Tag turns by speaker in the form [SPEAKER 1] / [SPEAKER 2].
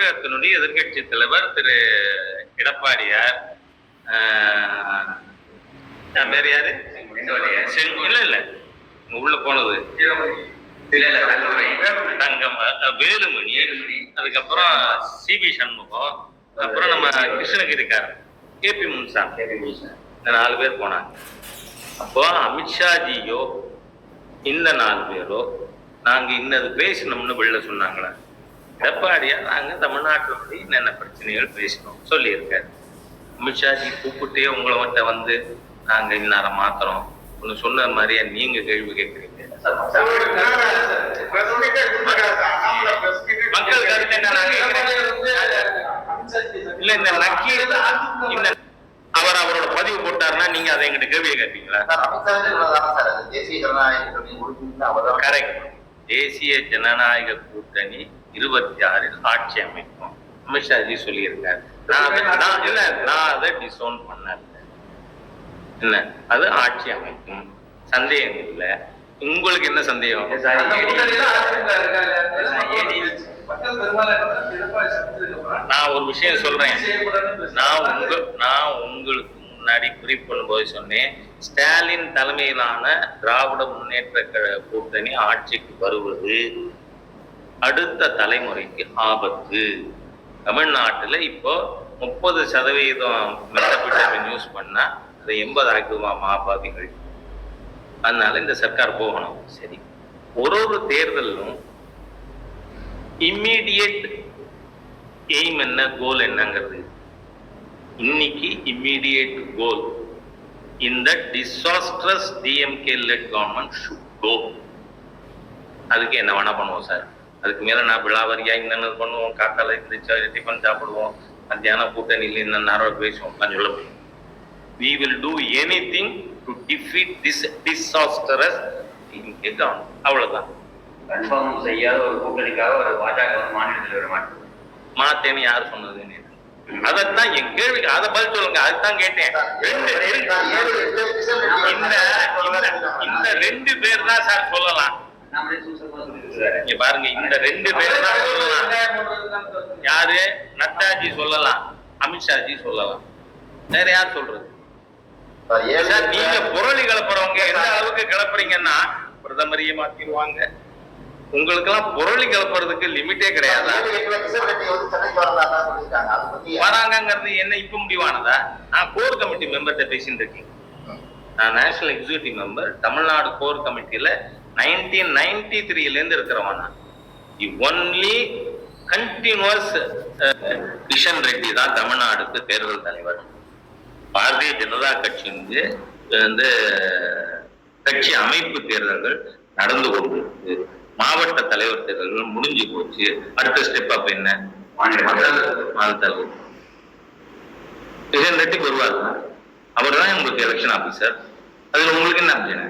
[SPEAKER 1] தமிழகத்தினுடைய எதிர்க்கட்சி தலைவர் திரு எடப்பாடியார் வேற யாரு? இல்ல இல்ல. உள்ள போனது. தங்கம் வேலுமணி. அதுக்கப்புறம் சிபி சண்முகம். அப்புறம் நம்ம கிருஷ்ணகிரிக்காரர் கேபி முன்சாமி. இந்த நாலு பேர் போனாங்க. அப்போ அமித்ஷாஜியோ இந்த நாலு பேரோ நாங்க இன்னது பேசினோம்னு வெளில சொன்னாங்களா. எடப்பாடியா நாங்க தமிழ்நாட்டில் போய் என்னென்ன பிரச்சனைகள் பேசினோம். சொல்லியிருக்காரு. அமித்ஷாஜி கூப்பிட்டே உங்களை மட்டும் வந்து நாங்க இந்நேரம் மாத்துறோம். ஒன்று சொன்ன மாதிரியே நீங்க கேள்வி கேட்குறீங்க மக்கள் கருத்து. இல்ல இந்த நக்கி இந்த அவர் அவரோட பதிவு போட்டாருன்னா நீங்க அதை எங்கிட்ட கேள்வியை கேட்பீங்களா? கரெக்ட் தேசிய ஜனநாயக கூட்டணி இருபத்தி ஆறில் ஆட்சி அமைக்கும். அமித்ஷாஜி சொல்லியிருக்காரு. நான் அதை நான் இல்ல நான் அதை டிசோன் பண்ணல. என்ன? அது ஆட்சி அமைக்கும். சந்தேகம் இல்ல. உங்களுக்கு என்ன சந்தேகம்? நான் ஒரு விஷயம் சொல்றேன். நான் உங்க நான் உங்களுக்கு முன்னாடி பிரீஃப் பண்ணும்போது சொன்னேன். ஸ்டாலின் தலைமையிலான திராவிட முன்னேற்ற கழக கூட்டணி ஆட்சிக்கு வருவது அடுத்த தலைமுறைக்கு ஆபத்து. தமிழ்நாட்டில் இப்போ முப்பது சதவீதம் மெட்டபிட்டமின் யூஸ் பண்ணா அது எண்பது ஆக்குவா மாபாதிகள் அதனால இந்த சர்க்கார் போகணும். சரி. ஒரு ஒரு தேர்தலும் இம்மீடியட் எய்ம் என்ன கோல் என்னங்கிறது? இன்னைக்கு இம்மீடியட் கோல் இந்த disastrous DMK led government should go அதுக்கு என்ன வேணா பண்ணுவோம் சார். அதுக்கு மேல நான் விழாவரியா என்னென்ன பண்ணுவோம்? காத்தால இருந்துச்சு டிஃபன் சாப்பிடுவோம். மத்தியானம் கூட்டணியில் என்ன நேரம் பேசுவோம்? நான் சொல்ல முடியும். Will do anything to defeat this disastrous DMK government அவ்வளவுதான்.
[SPEAKER 2] கன்ஃபார்ம் செய்யாத ஒரு கூட்டணிக்காக ஒரு பாஜக ஒரு மாநிலத்தில் விட மாட்டேன்
[SPEAKER 1] மாத்தேன்னு யார் சொன்னது? அதைத்தான் என் கேள்விக்கு அதை பதில் சொல்லுங்க. அதுதான் கேட்டேன். இந்த ரெண்டு பேர் தான் சார் சொல்லலாம். இங்க பாருங்க இந்த ரெண்டு பேர் தான் சொல்லலாம் யாரு? நட்டாஜி சொல்லலாம். அமித்ஷாஜி சொல்லலாம். வேற யார் சொல்றது? நீங்க புரளி கிளப்புறவங்க எந்த அளவுக்கு கிளப்புறீங்கன்னா பிரதமரையே மாத்திடுவாங்க உங்களுக்கெல்லாம் புரளி கிளப்புறதுக்கு லிமிட்டே கிடையாதா? வராங்கங்கிறது என்ன இப்ப முடிவானதா? நான் கோர் கமிட்டி மெம்பர்கிட்ட பேசிட்டு இருக்கேன். நான் national executive member Tamil Nadu core கமிட்டியில nineteen ninety த்ரீலேருந்து இருக்கிறவன் நான் ஒன்லி கண்டினியூஸ் கிஷன் ரெட்டி தான் தமிழ்நாடுக்கு தேர்தல் தலைவர். பாரதிய ஜனதா கட்சி வந்து வந்து uh, கட்சி அமைப்பு தேர்தல்கள் நடந்து கொண்டிருக்கு. மாவட்ட தலைவர் தேர்தல்கள் முடிஞ்சு போச்சு. அடுத்த ஸ்டெப் அப்ப என்ன?
[SPEAKER 2] மாநில
[SPEAKER 1] மாநில தலைவர். கிஷன் ரெட்டி வருவார். அவர் தான் உங்களுக்கு எலெக்ஷன் ஆபீசர் அதுல உங்களுக்கு என்ன பிரச்சனை?